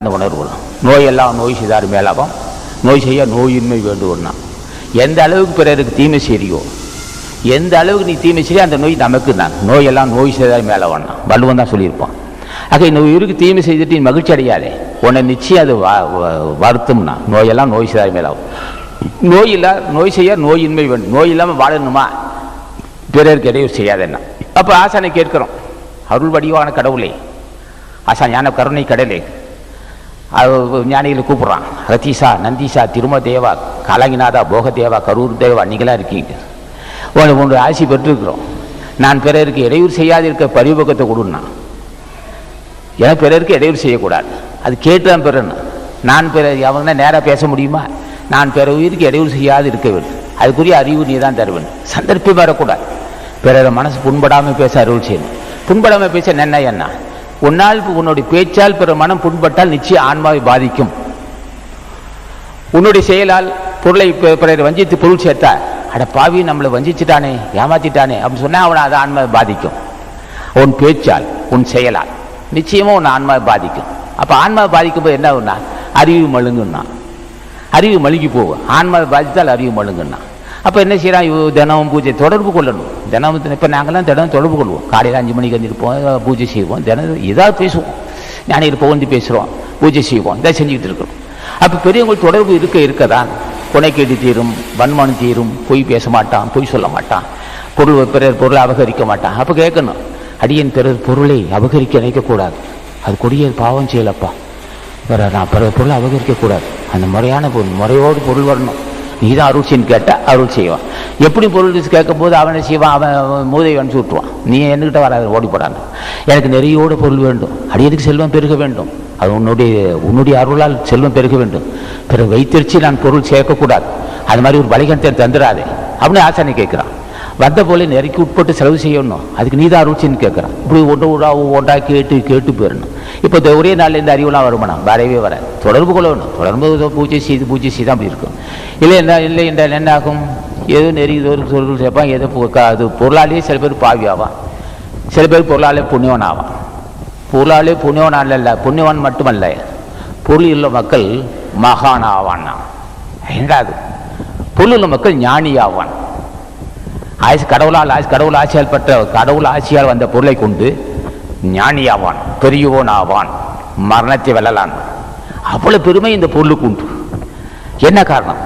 அந்த உணர்வு நோயெல்லாம் நோய் செய்தார் மேலாபம் நோய் செய்ய நோயின்மை வேண்டும்னா எந்த அளவுக்கு பிறருக்கு தீமை செய்யோ எந்த அளவுக்கு நீ தீமை செய்ய அந்த நோய் நமக்கு தான் நோயெல்லாம் நோய் செய்தார் மேலே வள்ளுவன் தான் சொல்லியிருப்பான் ஆக இந்த உயிருக்கு தீமை செய்துட்டு நீ மகிழ்ச்சி அடையாதே உன்னை நிச்சயம் அது வ- வ- வருத்தம்னா நோயெல்லாம் நோய் செய்தார் மேலாகும் நோய் இல்லை நோய் செய்ய நோயின்மை வேண்டும் நோய் இல்லாமல் வாழணுமா பிறருக்கு இடையூறு செய்யாதேன்னா அப்போ ஆசானை கேட்கிறோம் அருள் வடிவான கடவுளே ஆசா ஞான கருணை கடலே அது ஞானிகளை கூப்பிட்றான். ரத்தீசா நந்தீசா திரும தேவா காலங்கிநாதா போகதேவா கரூர் தேவா நீங்களாம் இருக்கீங்க. உங்களுக்கு ஒன்று ஆசி பெற்றிருக்கிறோம். நான் பிறருக்கு இடையூறு செய்யாதிருக்க பரிபக்கத்தை கொடுன்னா. ஏன்னா பிறருக்கு இடையூறு செய்யக்கூடாது. அது கேட்டு தான் பெறணும். நான் பிற அவங்கன்னா நேராக பேச முடியுமா? நான் பிற உயிருக்கு இடையூறு செய்யாது இருக்க வேண்டும் அதுக்குரிய அறிவு நீ தான் தருவேன். சந்தர்ப்பம் வரக்கூடாது. பிறர் மனசு புண்படாமல் பேச அருள் செய்யணும். புண்படாமல் பேச என்ன என்ன? உன்னால் உன்னுடைய பேச்சால் பிற மனம் புண்பட்டால் நிச்சயம் ஆன்மாவை பாதிக்கும். உன்னுடைய செயலால் பொருளை பி- பிறரை வஞ்சித்து பொருள் சேர்த்தா அட பாவி நம்மளை வஞ்சிச்சிட்டானே ஏமாத்திட்டானே அப்படின்னு சொன்னால் அவனை அது ஆன்மாவை பாதிக்கும். உன் பேச்சால் உன் செயலால் நிச்சயமாக உன் ஆன்மாவை பாதிக்கும். அப்போ ஆன்மாவை பாதிக்கும் போது என்ன ஆகும்னா அறிவு மழுங்குன்னா அறிவு மழுங்கி போகும். ஆன்மாவை பாதித்தால் அறிவு மழுங்குன்னா அப்போ என்ன செய்கிறான் தினமும் பூஜை தொடர்பு கொள்ளணும். தினமும் இப்போ நாங்களாம் தினம் தொடர்பு கொள்வோம். காலையில் அஞ்சு மணிக்கு வந்துருப்போம் பூஜை செய்வோம். தினம் ஏதாவது பேசுவோம். ஞானிகள் புகழ்ந்து பேசுகிறோம் பூஜை செய்வோம். இதை செஞ்சுக்கிட்டு இருக்கிறோம். அப்போ பெரியவங்களுக்கு தொடர்பு இருக்க இருக்கதான் கொனைக்கேடி தீரும் வன்மனம் தீரும் பொய் பேச மாட்டான் பொய் சொல்ல மாட்டான். பொருள் பிறர் பொருளை அபகரிக்க மாட்டான். அப்போ கேட்கணும் அடியன் பிறர் பொருளை அபகரிக்க நினைக்கக்கூடாது. அது கொடிய பாவம் செய்யலப்பா. வேற நான் பிறர் பொருளை அபகரிக்கக்கூடாது. அந்த முறையான பொருள் முறையோடு பொருள் வரணும். நீ தான் அருள் செய்யு கேட்டால் அருள் செய்வான். எப்படி பொருள் கேட்கும் போது அவனை செய்வான்? அவன் மூதை அனுப்பிச்சு விட்டுருவான். நீ என்கிட்ட வராது ஓடி போடாங்க எனக்கு நிறையோட பொருள் வேண்டும். அடியதுக்கு செல்வம் பெருக வேண்டும்? அது உன்னுடைய உன்னுடைய அருளால் செல்வம் பெருக வேண்டும். பிறகு வைத்திருச்சு நான் பொருள் சேர்க்கக்கூடாது. அது மாதிரி ஒரு வழிகணத்தை தந்துடாதே. அப்படின்னு ஆசானி கேட்குறான். வந்த போல நெருக்கி உட்பட்டு செலவு செய்யணும். அதுக்கு நீ தான் அருள்ச்சின்னு கேட்குறான். இப்படி ஒன்று ஒன்றா ஒன்றா கேட்டு கேட்டு போயிடணும். இப்போ ஒரே நாளில் இந்த அறிவுலாம் வருமானா வரவே வர. தொடர்பு கொள்ளணும். தொடர்பு பூஜை செய்து பூஜை செய்து அப்படி இருக்கும். இல்லை என்ன இல்லை என்றால் என்ன ஆகும்? ஏதோ நெறி தோறும் ஒரு சேர்ப்பான் ஏதோ அது பொருளாலேயே சில பேர் பாவி ஆவான். சில பேர் பொருளாலே புண்ணியவன் ஆவான். பொருளாலே புண்ணியவன் அல்ல புண்ணியவன் மட்டுமல்ல. பொருள் உள்ள மக்கள் மகான் ஆவான் என்னடாது பொருள் உள்ள மக்கள் ஞானி ஆவான். ஆயுசு கடவுளால் ஆசை கடவுள் ஆசியால் பெற்ற கடவுள் ஆட்சியால் வந்த பொருளை கொண்டு ஞானியாவான் பெரியவோன் ஆவான் மரணத்தை வெல்லலான். அவ்வளவு பெருமை இந்த பொருளுக்கு உண்டு. என்ன காரணம்?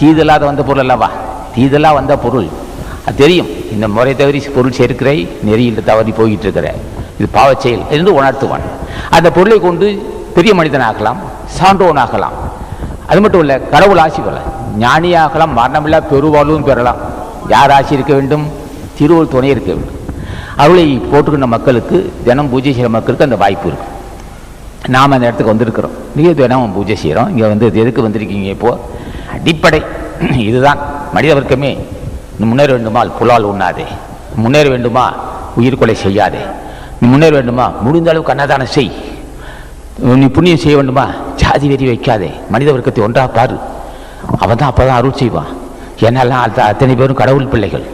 தீதலாத வந்த பொருள் அல்லவா? தீதலாக வந்த பொருள். அது தெரியும். இந்த முறை தவறி பொருள் சேர்க்கிறை நெறியில் தவறி போய்கிட்டு இருக்கிற இது பாவச் செயல் என்று உணர்த்துவான். அந்த பொருளை கொண்டு பெரிய மனிதனாகலாம் சான்றோனாகலாம். அது மட்டும் இல்லை கடவுள் ஆசி போல ஞானியாகலாம் மரணமில்லா பெருவாழ்வும் பெறலாம். யார் ஆசி இருக்க வேண்டும்? திருவள்ளுவர் துணை இருக்க வேண்டும். அவளை போட்டுக்கின்ற மக்களுக்கு தினம் பூஜை செய்கிற மக்களுக்கு அந்த வாய்ப்பு இருக்கும் நாம் அந்த இடத்துக்கு வந்திருக்கிறோம். நீங்கள் தினம் பூஜை செய்கிறோம். இங்கே வந்து இது எதுக்கு வந்திருக்கீங்க இப்போது அடிப்படை. இதுதான். மனித வர்க்கமே நீ முன்னேற வேண்டுமா புலால் உண்ணாதே. முன்னேற வேண்டுமா? உயிர் கொலை செய்யாதே. நீ முன்னேற வேண்டுமா? முடிந்த அளவுக்கு அன்னதானம் செய். நீ புண்ணியம் செய்ய வேண்டுமா? ஜாதி வெறி வைக்காதே. மனித வர்க்கத்தை ஒன்றா பாரு. அவன் தான் அப்போ தான் அருள் செய்வான். என்னெல்லாம் அத்தனை பேரும் கடவுள் பிள்ளைகள்.